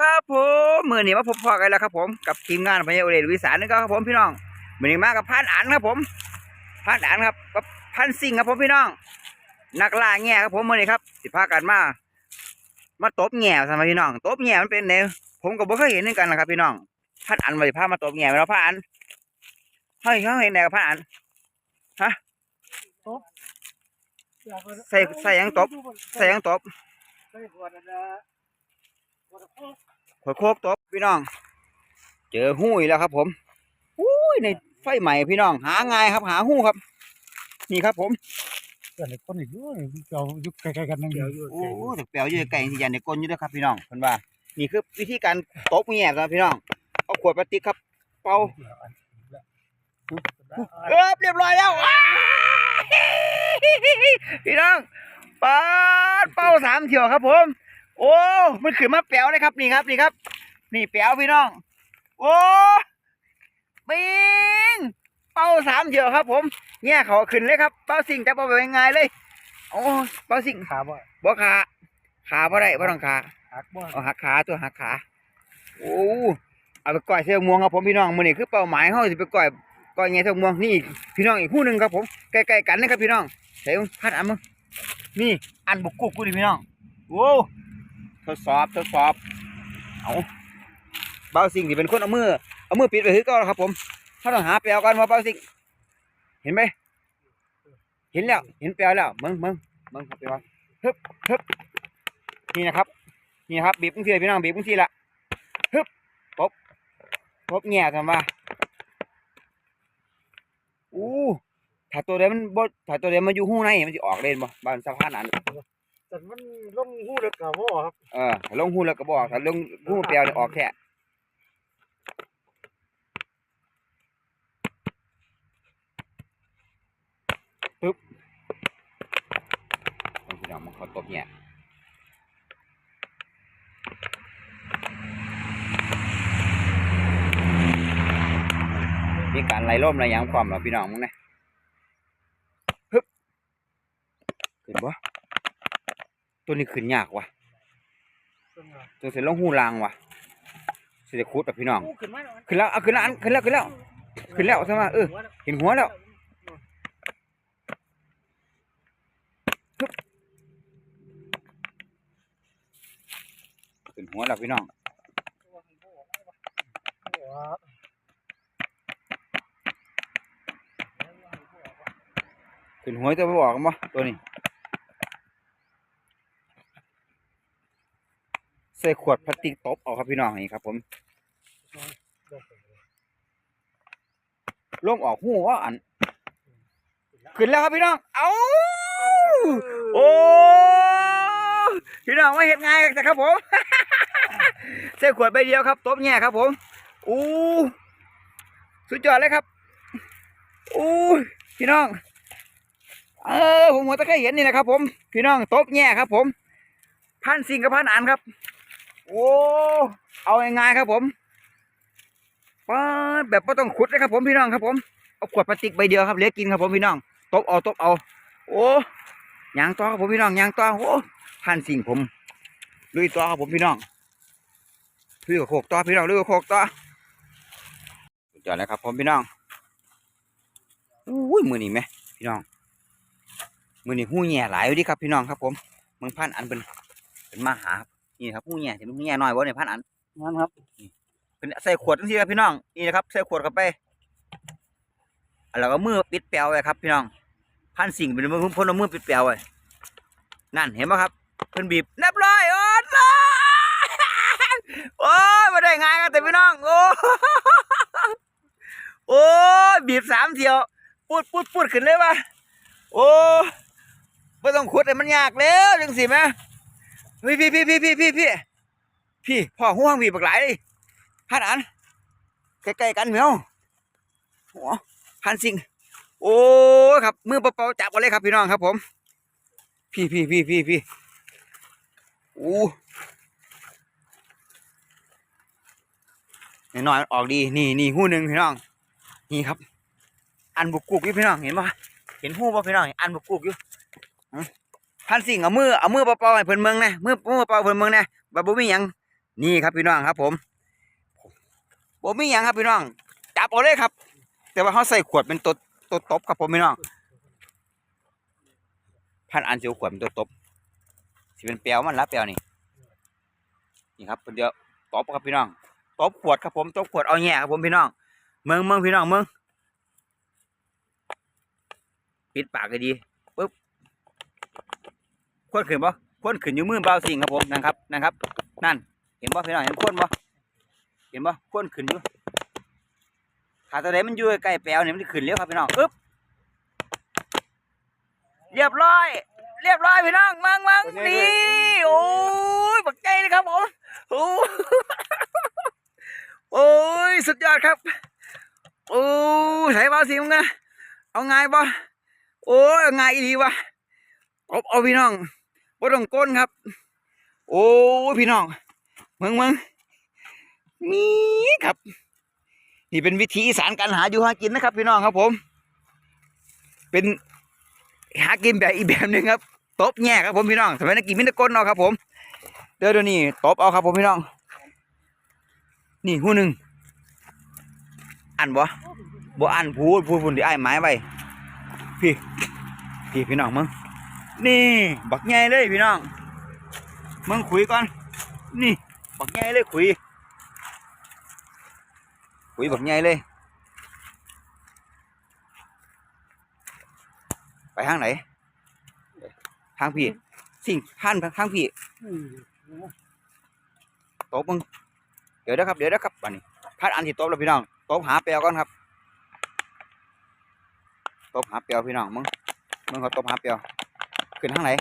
ครับผมมือนี้มาพบพอกันแล้วครับผมกับทีมงานพญาโอเดลวิสานนี่ก็ครับผมพี่น้องมือนี้มากับพันอันครับผมพันอันครับกับพันสิงห์ครับผมพี่น้อง นักล่าแง่ครับผมมือนี้ครับสิพากันมามาตบแง่สมัยพี่น้องตบแง่มันเป็นแนวผมก็บ่เคยเห็นเหมือนกันนะครับ พี่น้องพันอันมาสิพามาตบแง่แล้วพันอันเฮ้ยเขาเห็นไหนกับพันอันใส่ใส่หยังตบใส่หยังตบใส่ขวดอันนะ ขวดโค้กหัวโคกตบพี่น้อง เจอหู้อีกแล้วครับ ผมอุ้ยในไฟใหม่พี่น้อง หาง่ายครับ หาหู้ครับ นี่ครับ ผมเกิดอะไรคนอีกด้วยเรายุคใกล้ๆกันนั่งเดียวอยู่โอ้แต่เปลวอยู่ไกลที่ยันในก้นอยู่ด้วยครับ พี่น้องเพิ่นว่านี่คือวิธีการตบแง่ครับพี่น้องเอาขวดพลาสติกครับ เป่าเออเรียบร้อยแล้วว้ายพี่น้องปาดเป่าสามเที่ยวครับผม โอ้ มันขึ้นมาแป๋วเลยครับนี่ครับนี่ครับ นี่แป๋วพี่น้อง โอ้ปิงเป่าสามเที่ยวครับ ผมแง่เขาขึ้นเลยครับ เป่าสิ่งแต่เป่าแบบง่ายๆเลย โอ้เป่าสิ่งขาบ่บ่ขาขาบ่ได้บ่ต้องขาหักบ่เอาหักขาตัวหักขาโอ้เอาไปก่อยเสื้อม่วงครับผมพี่น้องมื้อนี้คือเป้าหมายเฮาสิไปก่อยก่อยแง่เสื้อม่วงนี่พี่น้องอีกคู่หนึงครับผมใกล้ๆกันนะครับพี่น้องใส่พัดอันมึงนี่อันบุกกุกกูดิพี่น้องโอ้ ทดสอบทดสอบเอาเบาสิ่งที่เป็นคนเอามือเอามือปิดไว้คือก่าแล้วครับ ผมถ้าต้องหาแปลวกันว่าเบาสิ่ง เห็นไหมเห็นแล้ว เห็นแปลวแล้วมึงมึงมึงครับพี่ว่าฮึบฮึบนี่นะครับ นี่ครับบีบมึงทีละพี่น้องบีบมึงทีละฮึบปบปบแง่กันว่าอู้ถ้าตัวเดียวมันบ่ถ้าตัวเดียวมันอยู่หูในมันจะออกเล่นบ่บ้านสะพานนั้น แต่มันลงหูเด็กกับบ่ครับเออถ้าลงหูแล้วก็บอกถ้าลงหูเปลวเนี่ยออกแค่ปึ๊บเอาพี่น้องมันเขาตบแง่มีการไล่ล่มไล่หยังความเหรอพี่น้องมึงนะฮึบขึ้นบ่ ตัวนี้ขึ้นยากว่ะตัวเสร็จลงหูลางว่ะเสียคุดแบบพี่น้อง ขึ้นมาขึ้นแล้วเอาขึ้นแล้วอันขึ้นแล้วขึ้นแล้วขึ้นแล้วใช่ไหมเออเห็นหัวแล้วขึ้นหัวแล้วพี่น้องขึ้นหัวจะไปบอกกันบ่ตัวนี้ ส่ขวดพลาสติกตบเอาครับพี่น้องนี่ครับ ผมล่มออกหูว่าอันขึ้นแล้วครับพี่น้อง เอาโอ้พี่น้องไม่เห็นง่ายแต่ครับผมใส่ขวดใบเดียวครับตบแง่ครับผมอู้สุดยอดเลยครับอู้พี่น้อง เออผมหัวตะไคร้เห็นนี่นะครับผม พี่น้องตบแง่ครับผม พันสิงกับพันอันครับ โอ้เอาง่ายๆครับผมป้าแบบไม่ต้องขุดเลยครับผมพี่น้องครับผมเอาขวดพลาสติกใบเดียวครับเหลือกินครับผมพี่น้องตบเอาตบเอา โอ้ยางต่อครับผมพี่น้องยางต่อโอ้พันสิ่งผมลุยต่อครับผมพี่น้องลุยกับโขกต่อพี่น้องลุยกับโขกต่อสุดยอดเลยครับผมพี่น้องอุ้ยมือนี่ไหมพี่น้องมือนี่หูแง่หลายอยู่ดีครับพี่น้องครับผมมึงพันอันเป็นเป็นมาหาครับ นี่ครับหูแง่เห็นหูแง่น้อยวะเนี่ยพันอันนั่นครับเป็นใส่ขวดทั้งทีครับพี่น้องนี่นะครับใส่ขวดเข้าไปแล้วก็มือปิดแปลวไว้ครับ พี่น้องพันสิ่งเป็นมือพ่นเอามือปิดแปลวไว้นั่นเห็นไหมครับเพิ่นบีบเรียบร้อยโอ้ยโอ้ยมาได้ง่ายกันแต่พี่น้องโอ้โอ้ยบีบสามเที่ยวปุดปุดปุดขึ้นเลยวะโอ้ไม่ต้องขุดเลยมันยากแล้วจังสิแม่ เฮ้พี่พี่พี่พี่พี่พี่พี่พ่อห่วงพี่บักหลาลยพันอันใกล้ๆกันเหมียวหัวพันสิงโอ้ครับมือเปล่าจับกันเลยครับพี่น้องครับ ผม พี่พี่พี่พี่พี่โอ้หน่อยออกดีนี่นี่หู้หนึ่งพี่น้อง นี่ครับ อันบุกกุกอยู่พี่น้องเห็นปะเห็นหู้ปะพี่น้องอันบุกกุกอยู่ พันสิงเอามือเอามือเปล่าๆให้เพิ่นเมืองนะมือมือเปล่าเพิ่นเมืองนะบบบ่มีหยังนี่ครับพี่น้องครับ ผมผมมีอย่างครับพี่น้องจับเอาเลยครับ แต่ว่าเขาใส่ขวดเป็นตัวตัวตบครับผมพี่น้องพันอันเสียวขวดเป็นตัวตบสิเป็นเปียวมันละเปียวนี่นี่ครับเป็นเดียวตบครับพี่น้องตบขวดครับผมตบขวดเอาแง่ครับผมพี่น้องเมืองเมืองพี่น้องเมืองปิดปากให้ดี ปึ๊บขวดขึ้นปะขวดขึ้นอยู่มือเบาสิ่งครับผมนั่นครับนั่นครับ นั่น เห็นปะพี่น้องเห็นขวดปะเห็นปะขวดขึ้นอยู่ถ้าตัวใดมันอยู่ใกล้แปลวเนี่ยมันจะขึ้นเร็วครับพี่น้องอึ๊บเรียบร้อย เรียบร้อยพี่น้องมั่งมั่งนี่โอ้ยบักใจเลยครับผมโอ้โอ้ยสุดยอดครับ โอ้ยใส่เบาสิมึงนะเอาไงายบ่โอ้ยเอาไงายอีดีวะเอาเอาพี่น้อง บ่ต้องก้นครับ โอ้พี่น้องมึงมึงนี่ครับ นี่เป็นวิธีอีสานการหาอยู่หากินนะครับ พี่น้องครับผม เป็นหากินแบบอีแบบหนึ่งครับตบแง่ครับผมพี่น้องสมัยนั้นกินมิตรก้นเนาะครับผมเดี๋ยวเดี๋ยวนี้ตบเอาครับผมพี่น้อง นี่หูหนึ่งอันบ่บ่อันพูดพูดพูดที่ไอ้ไม้ไว้พี่พี่พี่น้องมึง นี่ บักใหญ่เลยพี่น้องมึงคุยก่อน นี่ บักใหญ่เลยคุยคุยแบบใหญ่เลย ไปทางไหน ทางพี่ สิ่งท่านทางพี่ตบมึง เดี๋ยวนะครับ เดี๋ยวนะครับบันนี้พัดอันที่ตบแล้วพี่น้องตบหาเปียวก่อนครับตบหาเปียวพี่น้องมึงมึงเขาตบหาเปียว ขึ้นทางไหน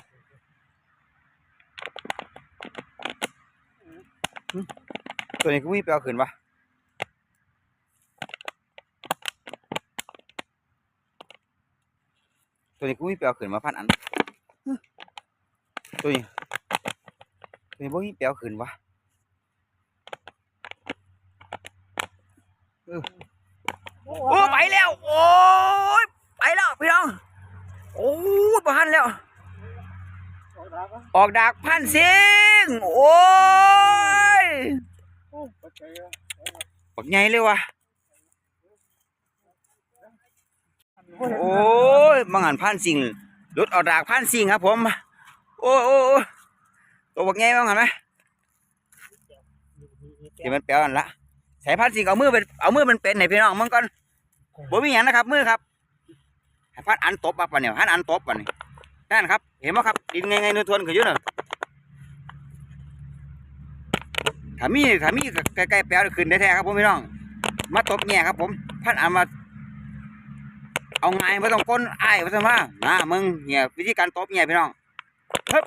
หึตัวนี้ก็มีเปียวขึ้นปะตัวนี้กูมีเปลวขึ้นมาพันอันฮึตัวนี้ ตัวนี้บ่มีเปลวขึ้นวะเออโอ้ไปแล้ว โอ้ยไปแล้วพี่น้อง โอ้ยบ่ทันแล้ว ออกดากพันสียงโอ้ยบักใหญ่เลยวะโอ้ยมังหันพันสิงรถออกดากพันสิงครับผม โอ้ยโอ้ตัวบักใหญ่มังหันไหมเดี๋ยวมันเปรียวกันละใส่พันสิงเอามือเป็นเอามือเป็นเป็นไหนพี่น้องมึงก่อนบ่มีหยังนะครับมือครับพันอันตบปับปะเนี่ยพันอันตบปะเนี่ย นั่นครับ เห็นไหมครับดินไงไงเนื้อทวนขึ้นอยู่เนอะถ้ามีถ้ามีใกล้ๆแปลวขึ้นได้แท้ครับผมพี่น้อง มาตบแง่ครับ ผม พันอันมา เอาไงไม่ต้องก้นไอ้ายมาซะมามามึงเนี่ยวิธีการตบเนี่ยพี่น้องฮึบ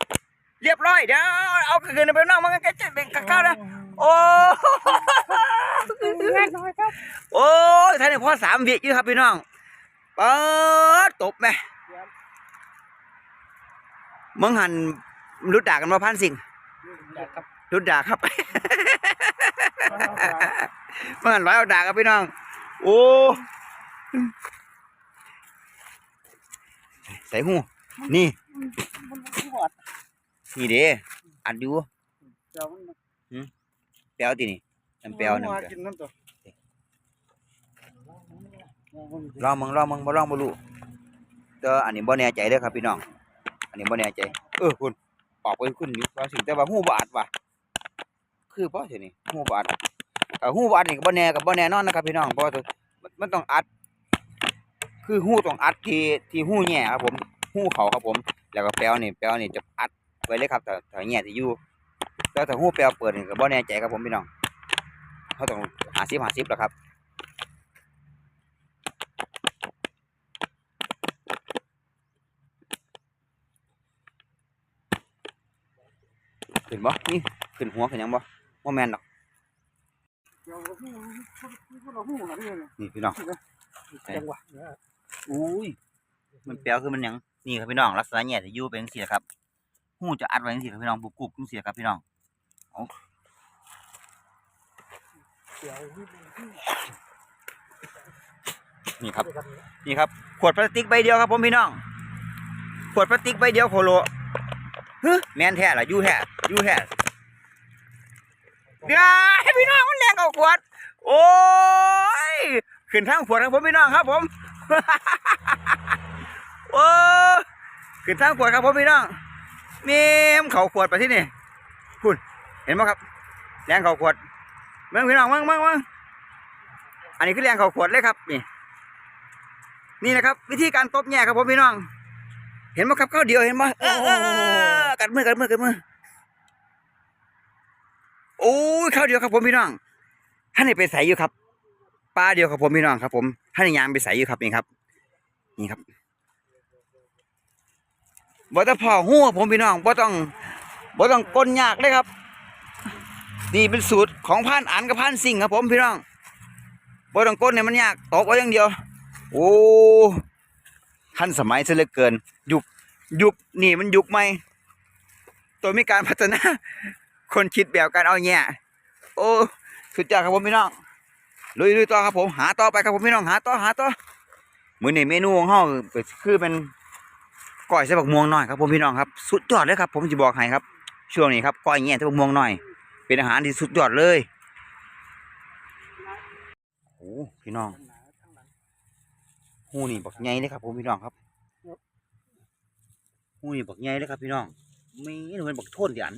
เรียบร้อยเดี๋ยวเอาคืนไปน้องมึงก็จะเป็นข้าวนะโอ้โอ้ยท่านนี่พอสามวิอยู่ครับพี่น้องเปิดตบไหม มึงหันรุดด่ากันมาพันสิ่งรุดด่าครับมึงหันร้อยเอาด่ากับพี่น้อง โอ้ใส่หูนี่นี่เด้อัดอยู่เปียวตีนี่น้ำเปียวน้ำเปียวกินน้ำตัวลองมึงลองมึงบ่ลองบ่รู้แต่อันนี้บ่แน่ใจเด้อครับพี่น้องอั นนี้บ่แน่ใจ เออคุณออกไปขึ้นอยู่ว่าสิแต่ว่าหูบ่อัดว่ะคือบ่สินี่หูบ่อัดเอ่หูบ่อัดนี่ก็บ่แน่ก็บ่แน่นอนนะครับพี่น้องเพราะว่ามันมันต้องอัด คือหูต้องอัดที่ที่หูแหย่ครับผมหูเขาครับผม แล้วก็แปลวนี่แปลวนี่จะอัดไว้เลยครับถ้าถ้าแหย่ที่อยู่แต่ถ้าหูแปลวเปิดนี่ก็บ่แน่ใจครับผมพี่น้องเขาต้องหาซิบหาซิบแล้วครับ ขึ้นบ่นี่ขึ้นหัวขึ้นหยังบ่บ่แม่นดอกนี่พี่น้องจังหวะอุ้ยมันแปลวคือมันหยังนี่ครับพี่น้องลักษณะแหย่ที่อยู่เป็นจังซี่แหละครับหูจะอัดไว้จังซี่ครับพี่น้องบุกกุบจังซี่ครับพี่น้องนี่ครับนี่ครับขวดพลาสติกใบเดียวครับผมพี่น้องขวดพลาสติกใบเดียวโคโลฮึแม่นแท้ล่ะอยู่แท้ อยู่แท้เดี๋ยวให้พี่น้องมันแรงเอาขวด โอ้ย ขึ้นทางขวดครับผมพี่น้องครับผม โอ้ขึ้นทางขวดครับผมพี่น้องเมมเขาขวดไปที่นี่คุณเห็นไหมครับ แรงเขาขวดเมืองพี่น้องเมืองเมืองเมืองอันนี้คือแรงเขาขวดเลยครับ นี่ นี่นะครับ วิธีการตบแง่ครับผมพี่น้อง เห็นไหมครับข้าวเดียวเห็นไหมเออเออเออกัดมือกัดมือกัดมือ โอ้ยข้าวเดียวครับผมพี่น้องท่านนี่ไปใส่อยู่ครับปลาเดียวครับผมพี่น้องครับ ผมท่านยางไปใส่อยู่ครับนี่ครับ นี่ครับบ่ต้องพ่อหัวผมพี่น้องบ่ต้องบ่ต้องก้นยากเลยครับ นี่เป็นสูตรของพันอันกับพันสิ่งครับผมพี่น้องบ่ต้องก้นเนี่ยมันยากตกเอาอย่างเดียว โอ้ทันสมัยซะเหลือเกิน ยุคยุคนี่มันยุคใหมตัวมีการพัฒนา คนคิดแบบการเอาแง่โอ้สุดยอดครับผมพี่น้องลุยลุยต่อครับผมหาต่อไปครับผมพี่น้องหาต่อหาต่อมื้อนี้เมนูของเฮาก็คือเป็นก้อยใส่บักม่วงน้อยครับผมพี่น้องครับ สุดยอดเลยครับ ผมจะบอกให้ครับ ช่วงนี้ครับก้อยแง่ใส่บักม่วงน้อย เป็นอาหารที่สุดยอดเลยโอ้พี่น้องหูนี่บักใหญ่เลยครับผมพี่น้องครับหูนี่บักใหญ่เลยครับพี่น้องมีนี่มันบักโทนเดียน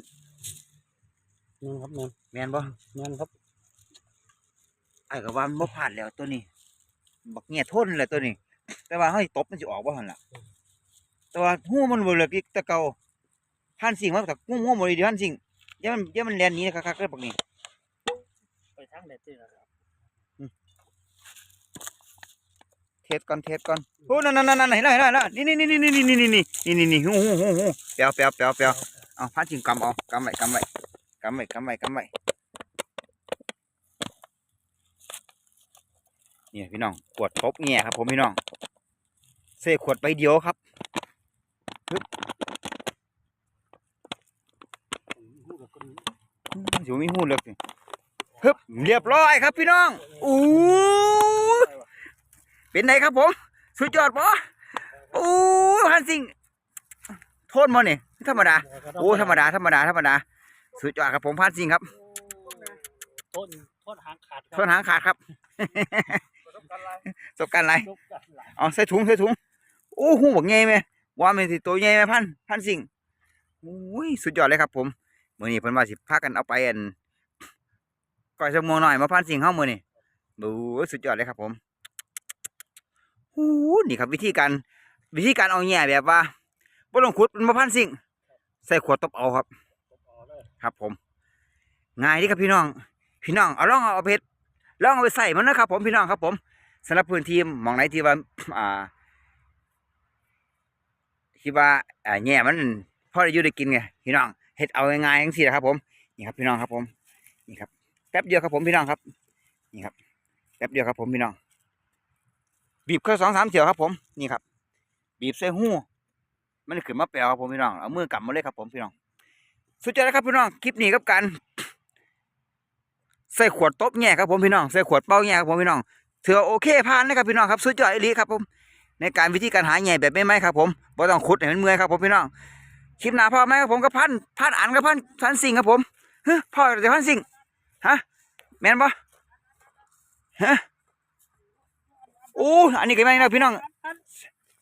แม่นครับแม่นแมนบ่แม่นครับไอ้ก็ว่ามันบ่ผ่านแล้วตัวนี้ บักเงี้ยโทนแหละตัวนี้ แต่ว่าเฮ้ยตบมันสิออกบ่หั่นล่ะ แต่ว่าหูมันบ่เลิกอีกแต่เก่าผ่านสิ่งมาแต่งูงูบ่ได้เดียวผ่านสิ่งอย่ามันอย่ามันแล่นหนี้คักๆเลยบักนี้ ไปทางไหนตีนะครับเทสก่อนเทสก่อนโอ้นั่นนั่นนั่นเห็นแล้วเห็นแล้วเห็นแล้วนี่นี่นี่นี่นี่นี่นี่นี่นี่นี่หูหูหูหูเปียวเปียวเปียวเปียวเอาผ่านสิ่งกำเอากำไว้กำไว้ กำไว้กำไว้กำไว้เนี่ยพี่น้องขวดทบเงี้ยครับผมพี่น้องเสขวดใบเดียวครับหูกับคนอยู่มีหูเลือกสิฮึบเรียบร้อยครับพี่น้องอู้เป็นไงครับผมสุดยอดปะอู้ฮันสิงโทษมาเนี่ธรรมดาโอ้ธรรมดาธรรมดาธรรมดา สุดยอดครับผมพันสิงครับต้นต้นหางขาดโทษหางขาดครับต้นกันไรสบกันไรต้นกันไรเอาใส่ถุงใส่ถุงโอ้หูบักใหญ่ไหมว่ามันสิตัวใหญ่ไหมพันพันสิงอุ้ยสุดยอดเลยครับ ผมมื่อนี้เพิ่นว่าสิพากันเอาไปอันก้อยสมองหน่อยมาพันสิงเฮามื้อนี้ดูสุดยอดเลยครับ ผมหูนี่ครับ วิธีการวิธีการเอาแง่แบบว่าบ่ต้องขุดมันมาพันสิงใส่ขวดตบเอาครับ ครับ ผมง่ายดีครับพี่น้อง พี่น้องเอาล่องเอาเพชรล่องเอาไปใส่มันนะครับ ผมพี่น้องครับ ผมสำหรับพื้นที่มองไหนที่ว่าอ่าที่ว่าแง่มันพอได้อยู่ได้กินไงพี่น้องเฮ็ดเอาง่ายๆจังซี่นะครับ ผมนี่ครับพี่น้องครับผมนี่ครับแป๊บเดียวครับผมพี่น้องครับนี่ครับแป๊บเดียวครับผมพี่น้อง บีบแค่สองสามเสียวครับผมนี่ครับ บีบใส่หูมันขึ้นมาแปลวครับผมพี่น้องเอามือกำมาเลยครับผมพี่น้อง สุดยอดนะครับพี่น้องคลิปนี้กับการใส่ขวดตบแง่ครับผมพี่น้องใส่ขวดเป้าแง่ครับผมพี่น้องถือโอเคผ่านนะครับพี่น้องครับสุดยอดอีลีครับผมในการวิธีการหาแง่แบบไม่ไหมครับผมบ่ต้องขุดให้มันเมื่อยครับผมพี่น้องคลิปหน้าพ่อไหมครับผมกับพันพันอันกับพันพันสิ่งครับผมฮ้ยพ่อจะพันสิ่งฮะแม่นปะฮะโอ้อันนี้ก็ไม่นะพี่น้อง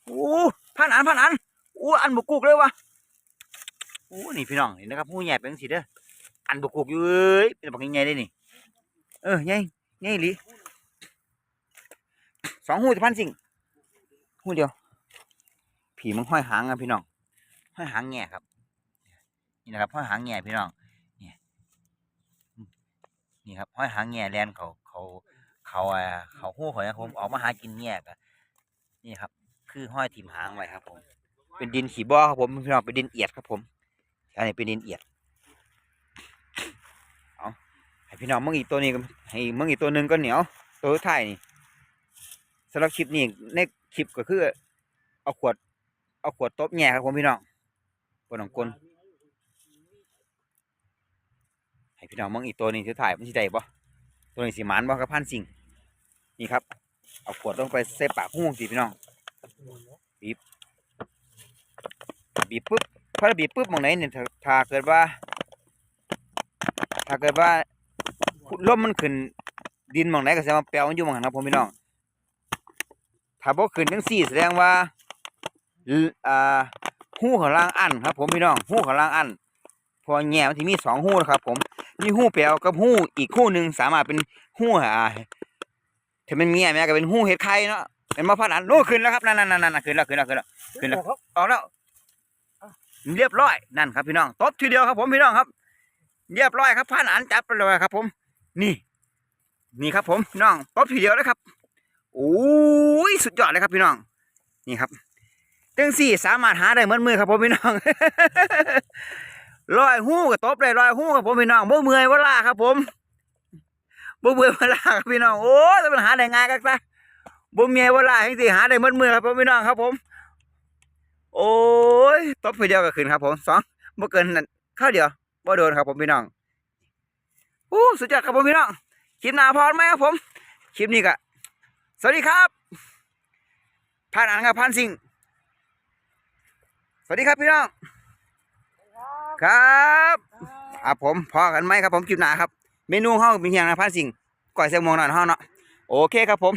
โอ้พันอันพันอันโอ้อันบุกกุกเลยวะ โอ้นี่พี่น้องนี่นะครับหูใหญ่เป็นสิเด้ออันบกุกอยู่เอ้ยเป็นบักใหญ่ได้นี่เออใหญ่ใหญ่หลีสองหูจะพันสิ่งหูเดียว ผีมันห้อยหางอะพี่น้องห้อยหางแง่ครับ นี่นะครับห้อยหางแง่พี่น้องนี่นี่ครับห้อยหางแง่แลนเขาเขาเขาอ่าเขาหู้หอยครับผมออกมาหากินแง่กะนี่ครับ คือห้อยถิ่มหางไว้ครับผมเป็นดินขี่บ่อครับผมพี่น้องเป็นดินเอียดครับผม อันนี้เป็นดินเอียดเอาให้พี่น้องมึงอีกตัวนี้ก็ให้มึงอีกตัวหนึ่งก็เหนียวตัวท้ายนี่สำหรับคลิปนี้ในคลิปก็คือ เอาขวด เอาขวดตบแง่ครับผมพี่น้องบนของกลให้พี่น้องมึงอีกตัวนี้สุดท้ายมันสิได้บ่ตัวนี้สิหมานบ่กับพันสิ่งนี่ครับ เอาขวดลงไปใส่ปากหูสิพี่น้องบีบบีบปุ๊บ พอเราบีบปุ๊บมองไหนเนี่ยถ้าเกิดว่า ถ้าเกิดว่าลมมันขึ้น ดินมองไหนก็แสดงว่าแปลวมันอยู่มองนั้นครับผมพี่น้องถ้าบ่ขึ้นจังซี่แสดงว่าอ่าหูข้างล่างอันครับ ผมพี่น้องหูข้างล่างอันพอแง่มันสิมีสองหู้นะครับ ผมมีหู้แปลวกับหู้อีกหู้หนึ่งสามารถเป็นหูอ่าถ้ามันมีแม่ก็เป็นหู้เห็ดไข่เนาะเป็นมะพร้าวอันโอ้ขึ้นแล้วครับนั่นนั่นนั่นขึ้นแล้วขึ้นแล้วขึ้นแล้วขึ้นแล้วออกแล้ว เรียบร้อยนั่นครับพี่น้องตบทีเดียวครับผมพี่น้องครับ เรียบร้อยครับผ่านอันจับไปเลยครับ ผม นี่ นี่ครับ ผมน้องตบทีเดียวเลยครับโอ้ยสุดยอดเลยครับพี่น้อง นี่ครับจังสี่สามารถหาได้เหมือนมือครับผมพี่น้องลอยหู้กับตบได้ลอยหู้กับผมพี่น้องบ่เมื่อยเวลาครับ ผมบ่เมื่อยเวลาครับพี่น้องโอ้ยแต่มันหาได้ง่ายกันซะบ่เมื่อยเวลาจังสี่หาได้เหมือนมือครับผมพี่น้องครับผม โอ้ยตบทีเดียวก็ขึ้นครับผมสองบ่เกินนั่นข้าวเดียวบ่โดนครับผมพี่น้องโอ้สุดยอดครับผมพี่น้องคลิปหน้าพอไหมครับผมคลิปนี้ก็สวัสดีครับผ่านอ่านครับผ่านสิ่งสวัสดีครับพี่น้องครับอะผมพอกันไหมครับผมคลิปหน้าครับ เมนูห้องเป็นอย่างนะผ่านสิ่งก่อยแซลมอนหน่อยห้องเนาะโอเคครับผม